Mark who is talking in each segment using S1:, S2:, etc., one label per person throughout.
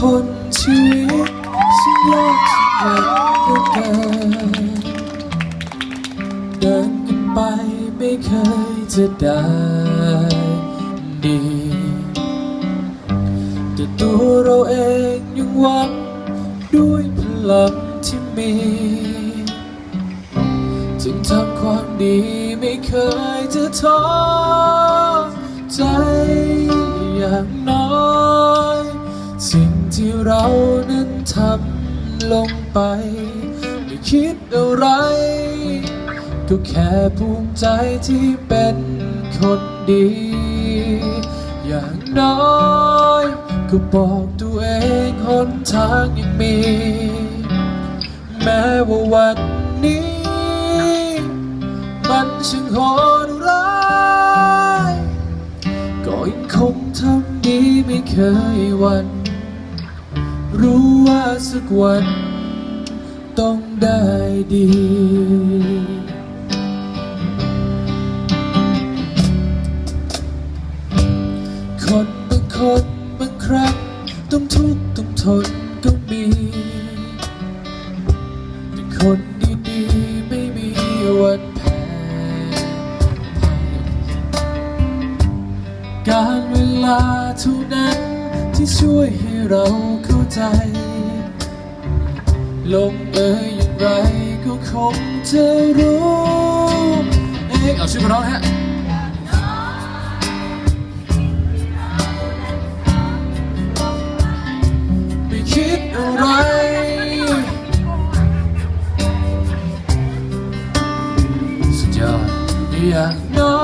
S1: คนชีวิตฉันยากสักวันเกินเดินกันไปไม่เคยจะได้ดีแต่ตัวเราเองยังหวังด้วยพลังที่มีจึงทำความดีไม่เคยจะท้อใจอย่าง เรานั้นทำลงไป ไม่คิดอะไร ก็แค่ภูมิใจที่เป็นคนดี อย่างน้อยก็บอกตัวเองหนทางยังมี แม้ว่าวันนี้ มันช่างโหดร้ายก็ยังคงทำดีไม่เคยวัน รู้ว่าสักวันต้องได้ดี คนบางคนบางครั้งต้องทุกข์ต้องทนก็มี แต่คนดีๆไม่มีวันแพ้การเวลาเท่านั้นที่ช่วยให้ เราเข้าใจ ลงเอยอย่างไรก็คงจะรู้เอ๊ะเอาชื่อมาร้องฮะไม่คิดอะไรสุดยอดอย่างน้อ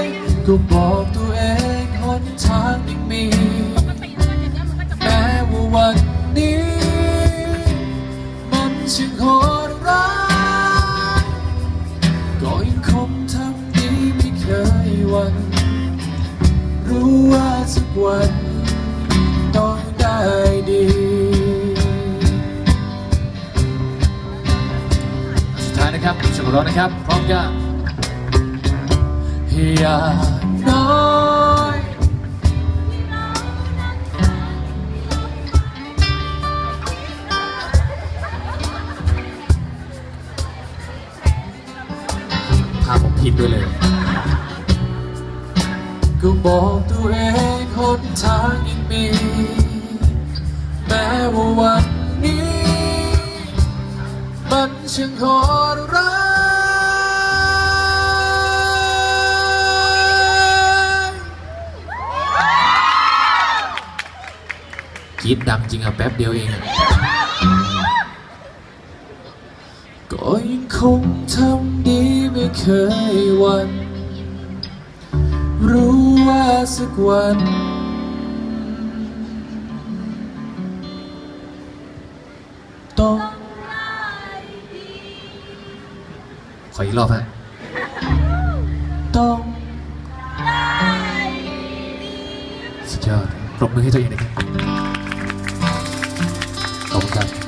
S1: ยก็บอก ช่างโหดร้ายก็ยังคงทำดีไม่เคยหวัน รู้ว่าสักวันต้องได้ดีสุดท้ายนะครับช่วยกันร้องนะครับ พร้อมกันอยาน้ ก็บอกตัวเองหนทางยังมี แม้ว่าวันนี้ มันช่างโหดร้าย
S2: กรีดดังจริงอะแป๊บเดียวเองอะ
S1: ก็ยังคงทำดีไม่เคยวัน รู้ว่าสักวัน ต้อง
S2: ขออีกรอบฮะ
S1: ต้อง
S2: สุดยอดปรบมือให้ตัวเองนะครับขอบคุณครับ